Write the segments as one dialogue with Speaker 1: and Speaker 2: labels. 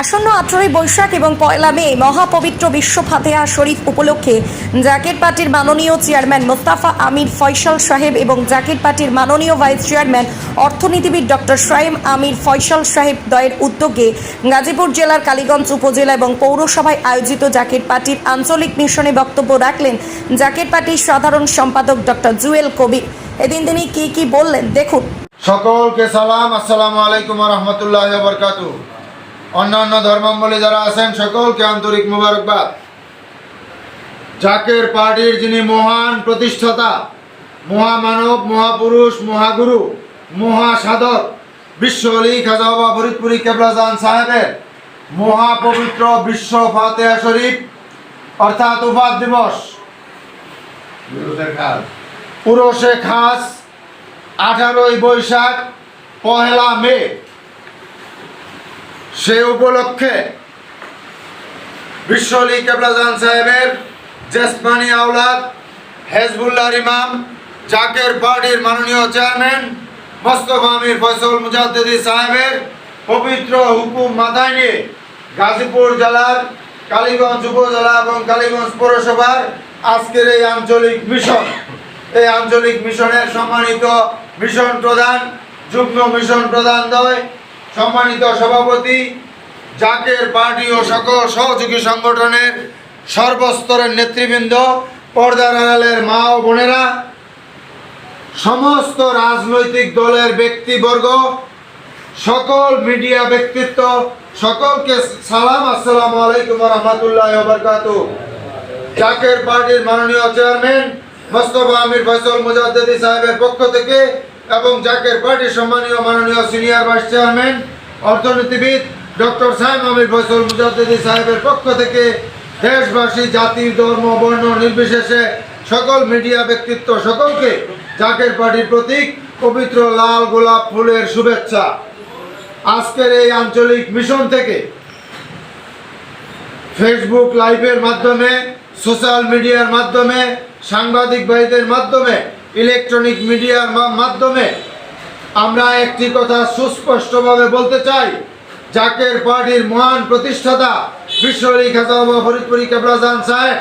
Speaker 1: আসন্ন আঠারোই বৈশাখ এবং পয়লা মে মহাপবিত্র বিশ্ব ফাতেহা শরীফ উপলক্ষে জাকির পার্টির মাননীয় চেয়ারম্যান মোস্তাফা আমির ফয়সাল সাহেব এবং জাকির পার্টির মাননীয় ভাইস চেয়ারম্যান অর্থনীতিবিদ ডক্টর সাইম আমির ফয়সাল সাহেব দয়ের উদ্যোগে গাজীপুর জেলার কালীগঞ্জ উপজেলা এবং পৌরসভায় আয়োজিত জাকির পার্টির আঞ্চলিক মিশনে বক্তব্য রাখলেন জাকির পার্টির সাধারণ সম্পাদক ডক্টর জুয়েল কবির। এদিন তিনি কি কি বললেন? দেখুন।
Speaker 2: সকলকে সালাম। আসসালামু আলাইকুম রহমতুল্লাহ বরকাত অন্যান্য ধর্মাবলী যারা আছেন, সকলকে আন্তরিক মুবারকবাদ। জাকের পার্টির যিনি মহান প্রতিষ্ঠাতা, মহামানব, মহাপুরুষ, মহাগুরু, মহাসাধক, বিশ্ব অলি খাজা বাবা ফরিদপুরি কেবলাজান সাহেবের মহাপবিত্র বিশ্ব ফাতেহা শরীফ, অর্থাৎ উপাদ দিবস। পুরুষে খাস আঠারোই বৈশাখ, পহেলা মে। সে উপলক্ষে বিশ্বলি কেবলাজান সাহেবের জেসমানি আওলাদ হেজবুল্লাহ ইমাম, জাকের পার্টির মাননীয় চেয়ারম্যান মোস্তফা আমির ফয়সল মুজাদ্দিদি সাহেবের পবিত্র হুকুম মাথায় নিয়ে গাজীপুর জেলার কালীগঞ্জ উপজেলা এবং কালীগঞ্জ পৌরসভার আজকের এই আঞ্চলিক মিশন, এই আঞ্চলিক মিশনের সম্মানিত মিশন প্রধান, যুগ্ম মিশন প্রধান দয় সম্মানিত সভাপতি, জাকের পার্টি ও সকল সহযোগী সংগঠনের সর্বস্তরের নেতৃবৃন্দ, পর্দার আড়ালের মা ও বোনেরা, সমস্ত রাজনৈতিক দলের ব্যক্তিবর্গ, সকল মিডিয়া ব্যক্তিত্ব, সকলকে সালাম, আসসালামু আলাইকুম রহমতুল্লাহ বরকাত জাকের পার্টির মাননীয় চেয়ারম্যান মোস্তফা আমির ফয়সল মুজাদ্দিদি সাহেবের পক্ষ থেকে এবং জাকের পার্টির সম্মানীয় মাননীয় সিনিয়র ভাইস চেয়ারম্যান, অর্থনীতিবিদ ডক্টর সাহেব আমির ফয়সল মুজাদ্দিদি সাহেবের পক্ষ থেকে দেশবাসী, জাতি, ধর্ম, বর্ণ নির্বিশেষে সকল মিডিয়া ব্যক্তিত্ব সকলকে জাকের পার্টির প্রতীক, পবিত্র লাল গোলাপ ফুলের শুভেচ্ছা। আজকের এই আঞ্চলিক মিশন থেকে ফেসবুক লাইভের মাধ্যমে, সোশ্যাল মিডিয়ার মাধ্যমে, সাংবাদিক ভাইদের মাধ্যমে ইলেকট্রনিক মিডিয়ার মাধ্যমে আমরা একটি কথা সুস্পষ্টভাবে বলতে চাই। জাকের পার্টির মহান প্রতিষ্ঠাতা বিশ্বরী খাজা বাবা ফরিদপুরি কেবলাজান সাহেব,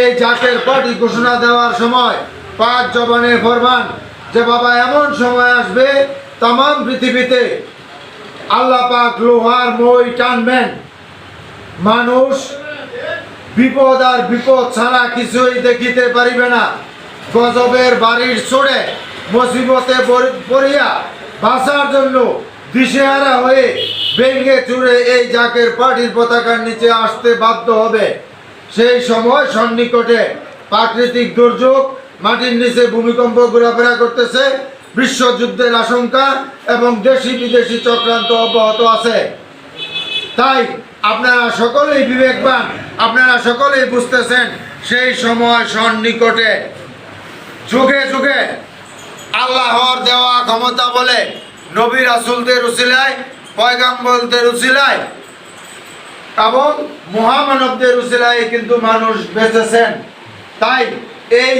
Speaker 2: এই জাকের পার্টি ঘোষণা দেওয়ার সময় পাঁচ জবানে ফরমান যে, বাবা, এমন সময় আসবে তাম পৃথিবীতে আল্লাহ পাক লোহার মই টানবেন। মানুষ বিপদ আর বিপদ ছাড়া কিছুই দেখিতে পারিবে না। গজবের বাড়ির চড়ে মুসিবতে পড়িয়া বাঁচার জন্য দিশেহারা হয়ে ভেঙ্গে চুড়ে এই জাকের পার্টির পতাকার নিচে আসতে বাধ্য হবে। সেই সময় সন্নিকটে প্রাকৃতিক দুর্যোগ মাটির নিচে ভূমিকম্প ঘোরাফেরা করতেছে। বিশ্বযুদ্ধের আশঙ্কা এবং দেশি বিদেশি চক্রান্ত অব্যাহত আছে। তাই আপনারা সকলেই বিবেকবান, আপনারা সকলেই বুঝতেছেন সেই সময় সন্নিকটে যুগে যুগে আল্লাহর দেওয়া ক্ষমতা বলে নবী রাসুলদের উসিলায়, পয়গাম্বরদের উসিলায়, এবং মহামানবদের উসিলায় কিন্তু মানুষ বেঁচেছেন। তাই এই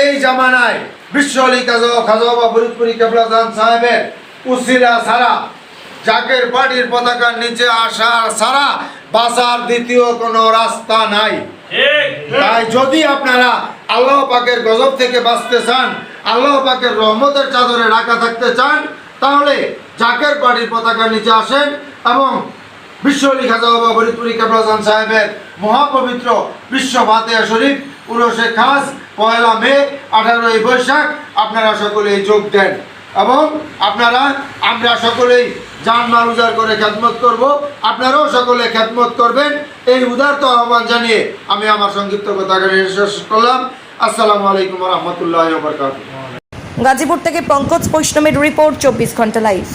Speaker 2: এই জামানায় বিশ্ব আলী কাজ খাজা বা ফরিদপুরি কেবলাজান সাহেবের উসিলা ছাড়া, জাকের পার্টির পতাকার নিচে আসার ছাড়া বাসার দ্বিতীয় কোনো রাস্তা নাই। তাই যদি আপনারা আল্লাহ পাকের গজব থেকে বাঁচতে চান, আল্লাহ পাকের রহমতের চাদরে রাখা থাকতে চান, তাহলে জাকের পার্টির পতাকার নিচে আসেন এবং বিশ্বলি খাজা বাবা ফরিদপুরি কেবলাজান সাহেবের মহাপবিত্র বিশ্ব ফাতেহা শরীফ, উরসে খাস, পয়লা মে, আঠারোই বৈশাখ, আপনারা সকলেই যোগ দেন। এবং আপনারা, আমরা সকলেই জান মাল উজাড় করে খ্যাতমত করব। আপনারাও সকলে খ্যাতমত করবেন। এই উদারত আহ্বান জানিয়ে আমি আমার সংক্ষিপ্ত কথা শেষ করলাম। আসসালামু আলাইকুম রহমতুল্লাহ
Speaker 1: গাজীপুর থেকে পঙ্কজ বৈষ্ণবের রিপোর্ট, চব্বিশ ঘণ্টা লাইভ